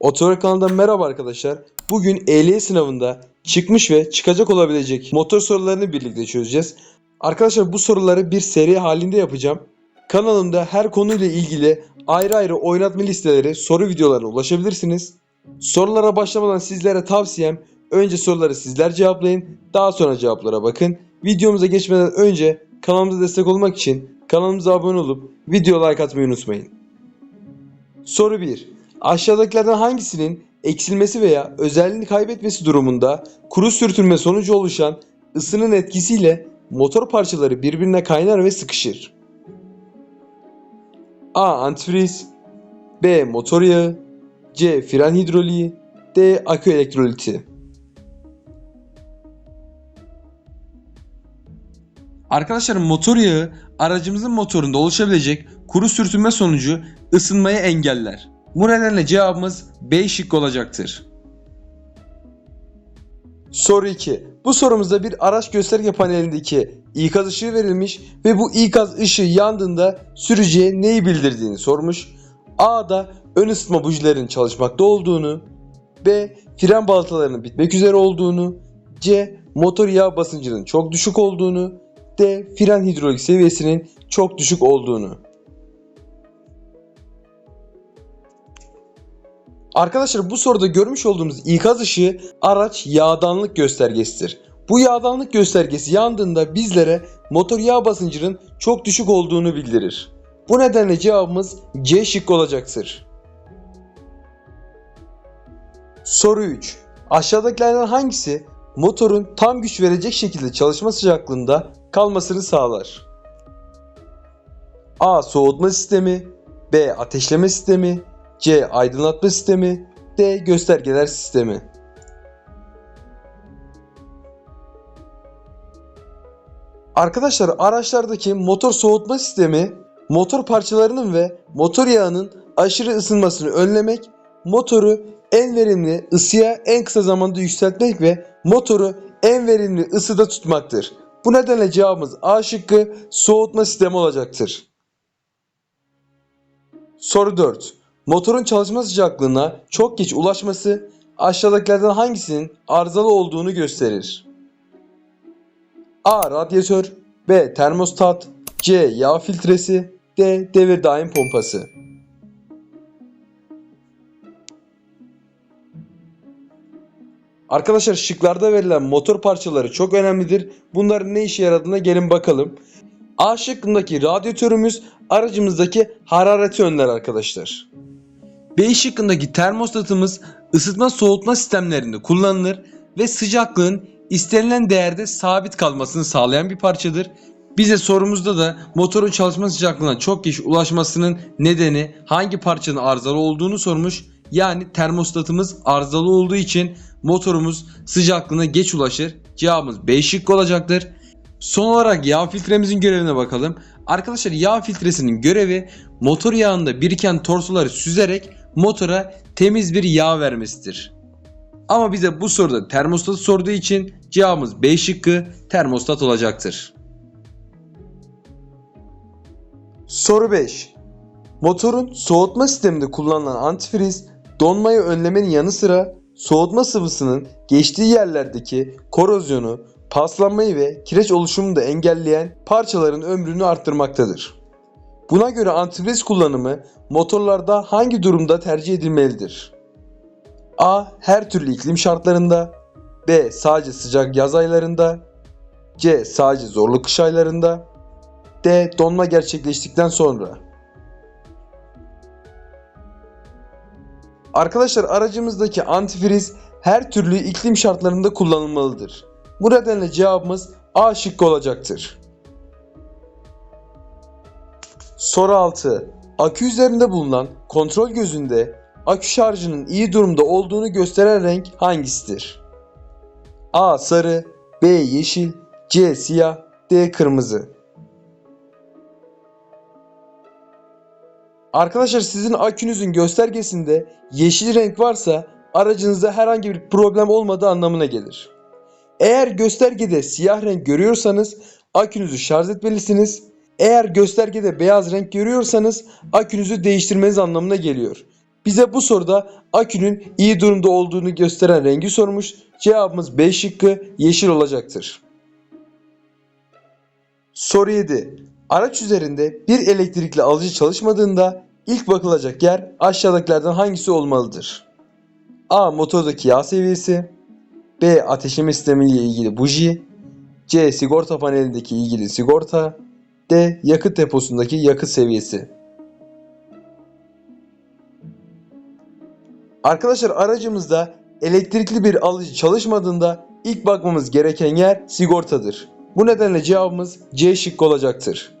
Otoyol kanalından merhaba arkadaşlar. Bugün ehliyet sınavında çıkmış ve çıkacak olabilecek motor sorularını birlikte çözeceğiz. Arkadaşlar bu soruları bir seri halinde yapacağım. Kanalımda her konuyla ilgili ayrı ayrı oynatma listeleri, soru videolarına ulaşabilirsiniz. Sorulara başlamadan sizlere tavsiyem önce soruları sizler cevaplayın, daha sonra cevaplara bakın. Videomuza geçmeden önce kanalımıza destek olmak için kanalımıza abone olup video like atmayı unutmayın. Soru 1. Aşağıdakilerden hangisinin eksilmesi veya özelliğini kaybetmesi durumunda kuru sürtünme sonucu oluşan ısının etkisiyle motor parçaları birbirine kaynar ve sıkışır? A. Antifriz B. Motor yağı C. Fren hidroliği D. Akü elektroliti Arkadaşlar motor yağı aracımızın motorunda oluşabilecek kuru sürtünme sonucu ısınmayı engeller. Bu nedenle cevabımız B şıkkı olacaktır. Soru 2. Bu sorumuzda bir araç gösterge panelindeki ikaz ışığı verilmiş ve bu ikaz ışığı yandığında sürücüye neyi bildirdiğini sormuş. A'da ön ısıtma bujilerinin çalışmakta olduğunu, B. Fren balatalarının bitmek üzere olduğunu, C. Motor yağ basıncının çok düşük olduğunu, D. Fren hidrolik seviyesinin çok düşük olduğunu. Arkadaşlar bu soruda görmüş olduğumuz ikaz ışığı araç yağdanlık göstergesidir. Bu yağdanlık göstergesi yandığında bizlere motor yağ basıncının çok düşük olduğunu bildirir. Bu nedenle cevabımız C şıkkı olacaktır. Soru 3. Aşağıdakilerden hangisi motorun tam güç verecek şekilde çalışma sıcaklığında kalmasını sağlar? A. Soğutma sistemi B. Ateşleme sistemi C. Aydınlatma sistemi D. Göstergeler sistemi Arkadaşlar araçlardaki motor soğutma sistemi motor parçalarının ve motor yağının aşırı ısınmasını önlemek, motoru en verimli ısıya en kısa zamanda yükseltmek ve motoru en verimli ısıda tutmaktır. Bu nedenle cevabımız A şıkkı soğutma sistemi olacaktır. Soru 4. Motorun çalışma sıcaklığına çok geç ulaşması aşağıdakilerden hangisinin arızalı olduğunu gösterir? A. Radyatör B. Termostat C. Yağ filtresi D. Devir daim pompası Arkadaşlar şıklarda verilen motor parçaları çok önemlidir. Bunların ne işe yaradığına gelin bakalım. A şıkkındaki radyatörümüz aracımızdaki harareti önler arkadaşlar. B şıkkındaki termostatımız ısıtma soğutma sistemlerinde kullanılır ve sıcaklığın istenilen değerde sabit kalmasını sağlayan bir parçadır. Bize sorumuzda da motorun çalışma sıcaklığına çok geç ulaşmasının nedeni hangi parçanın arızalı olduğunu sormuş. Yani termostatımız arızalı olduğu için motorumuz sıcaklığına geç ulaşır. Cevabımız B şıkkı olacaktır. Son olarak yağ filtremizin görevine bakalım. Arkadaşlar yağ filtresinin görevi motor yağında biriken tortuları süzerek motora temiz bir yağ vermesidir. Ama bize bu soruda termostatı sorduğu için cevabımız B şıkkı termostat olacaktır. Soru 5. Motorun soğutma sisteminde kullanılan antifriz donmayı önlemenin yanı sıra soğutma sıvısının geçtiği yerlerdeki korozyonu, paslanmayı ve kireç oluşumunu da engelleyen parçaların ömrünü arttırmaktadır. Buna göre antifriz kullanımı motorlarda hangi durumda tercih edilmelidir? A. Her türlü iklim şartlarında B. Sadece sıcak yaz aylarında C. Sadece zorlu kış aylarında D. Donma gerçekleştikten sonra Arkadaşlar aracımızdaki antifriz her türlü iklim şartlarında kullanılmalıdır. Bu nedenle cevabımız A şıkkı olacaktır. Soru 6. Akü üzerinde bulunan kontrol gözünde akü şarjının iyi durumda olduğunu gösteren renk hangisidir? A. Sarı B. Yeşil C. Siyah D. Kırmızı Arkadaşlar sizin akünüzün göstergesinde yeşil renk varsa aracınızda herhangi bir problem olmadığı anlamına gelir. Eğer göstergede siyah renk görüyorsanız akünüzü şarj etmelisiniz. Eğer göstergede beyaz renk görüyorsanız akünüzü değiştirmeniz anlamına geliyor. Bize bu soruda akünün iyi durumda olduğunu gösteren rengi sormuş. Cevabımız B şıkkı yeşil olacaktır. Soru 7. Araç üzerinde bir elektrikli alıcı çalışmadığında ilk bakılacak yer aşağıdakilerden hangisi olmalıdır? A. Motordaki yağ seviyesi B. Ateşleme sistemi ilgili buji C. Sigorta panelindeki ilgili sigorta D. Yakıt deposundaki yakıt seviyesi Arkadaşlar aracımızda elektrikli bir alıcı çalışmadığında ilk bakmamız gereken yer sigortadır. Bu nedenle cevabımız C şıkkı olacaktır.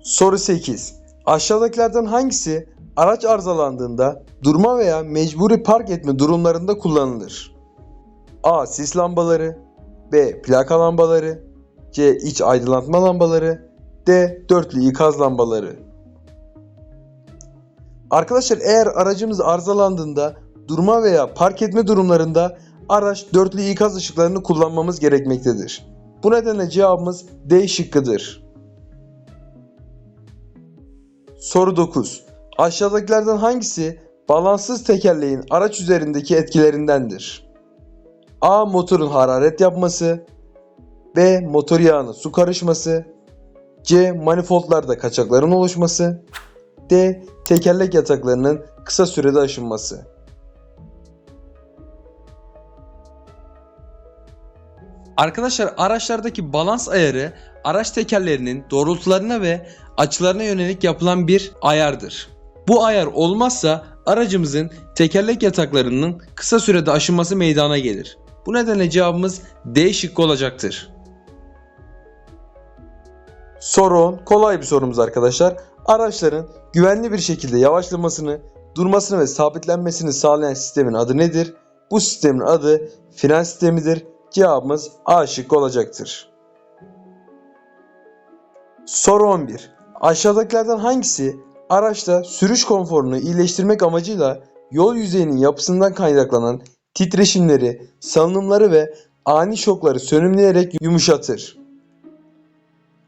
Soru 8. Aşağıdakilerden hangisi araç arızalandığında durma veya mecburi park etme durumlarında kullanılır? A. Sis lambaları B. Plaka lambaları C. iç aydınlatma lambaları D. Dörtlü ikaz lambaları Arkadaşlar eğer aracımız arızalandığında durma veya park etme durumlarında araç dörtlü ikaz ışıklarını kullanmamız gerekmektedir. Bu nedenle cevabımız D şıkkıdır. Soru 9. Aşağıdakilerden hangisi balanssız tekerleğin araç üzerindeki etkilerindendir? A. Motorun hararet yapması B. Motor yağının su karışması C. Manifoldlarda kaçakların oluşması D. Tekerlek yataklarının kısa sürede aşınması. Arkadaşlar araçlardaki balans ayarı araç tekerlerinin doğrultularına ve açılarına yönelik yapılan bir ayardır. Bu ayar olmazsa aracımızın tekerlek yataklarının kısa sürede aşınması meydana gelir. Bu nedenle cevabımız D şıkkı olacaktır. Soru 10. Kolay bir sorumuz arkadaşlar. Araçların güvenli bir şekilde yavaşlamasını, durmasını ve sabitlenmesini sağlayan sistemin adı nedir? Bu sistemin adı fren sistemidir. Cevabımız A şıkkı olacaktır. Soru 11. Aşağıdakilerden hangisi araçta sürüş konforunu iyileştirmek amacıyla yol yüzeyinin yapısından kaynaklanan titreşimleri, salınımları ve ani şokları sönümleyerek yumuşatır?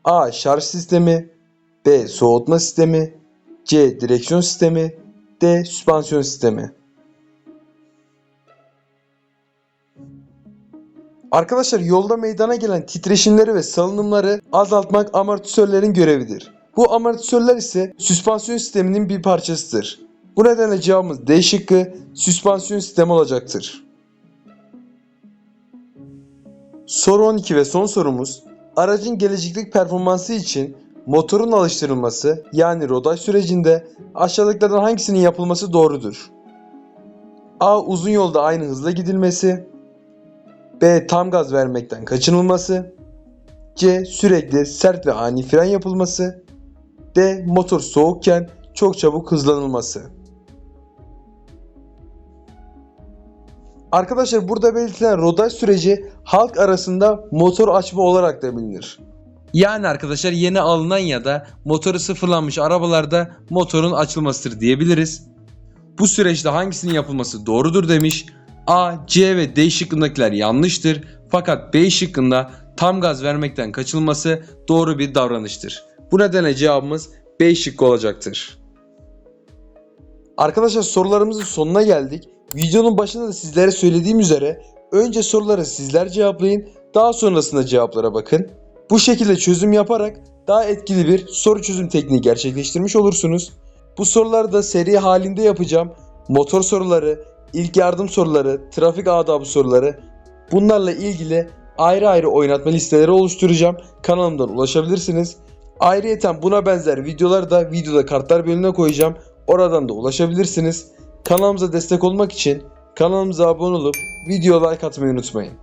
A. Şarj sistemi B. Soğutma sistemi C. Direksiyon sistemi D. Süspansiyon sistemi Arkadaşlar yolda meydana gelen titreşimleri ve salınımları azaltmak amortisörlerin görevidir. Bu amortisörler ise süspansiyon sisteminin bir parçasıdır. Bu nedenle cevabımız D şıkkı süspansiyon sistemi olacaktır. Soru 12 ve son sorumuz aracın gelecekteki performansı için motorun alıştırılması yani rodaj sürecinde aşağıdakilerden hangisinin yapılması doğrudur? A. Uzun yolda aynı hızla gidilmesi B. Tam gaz vermekten kaçınılması C. Sürekli sert ve ani fren yapılması D. Motor soğukken çok çabuk hızlanılması Arkadaşlar burada belirtilen rodaj süreci halk arasında motor açma olarak da bilinir. Yani arkadaşlar yeni alınan ya da motoru sıfırlanmış arabalarda motorun açılmasıdır diyebiliriz. Bu süreçte hangisinin yapılması doğrudur demiş. A, C ve D şıkkındakiler yanlıştır. Fakat B şıkkında tam gaz vermekten kaçılması doğru bir davranıştır. Bu nedenle cevabımız B şıkkı olacaktır. Arkadaşlar sorularımızın sonuna geldik. Videonun başında da sizlere söylediğim üzere önce soruları sizler cevaplayın daha sonrasında cevaplara bakın. Bu şekilde çözüm yaparak daha etkili bir soru çözüm tekniği gerçekleştirmiş olursunuz. Bu soruları da seri halinde yapacağım. Motor soruları, ilk yardım soruları, trafik adabı soruları bunlarla ilgili ayrı ayrı oynatma listeleri oluşturacağım. Kanalımdan ulaşabilirsiniz. Ayrıyeten buna benzer videoları da videoda kartlar bölümüne koyacağım. Oradan da ulaşabilirsiniz. Kanalımıza destek olmak için kanalımıza abone olup video like atmayı unutmayın.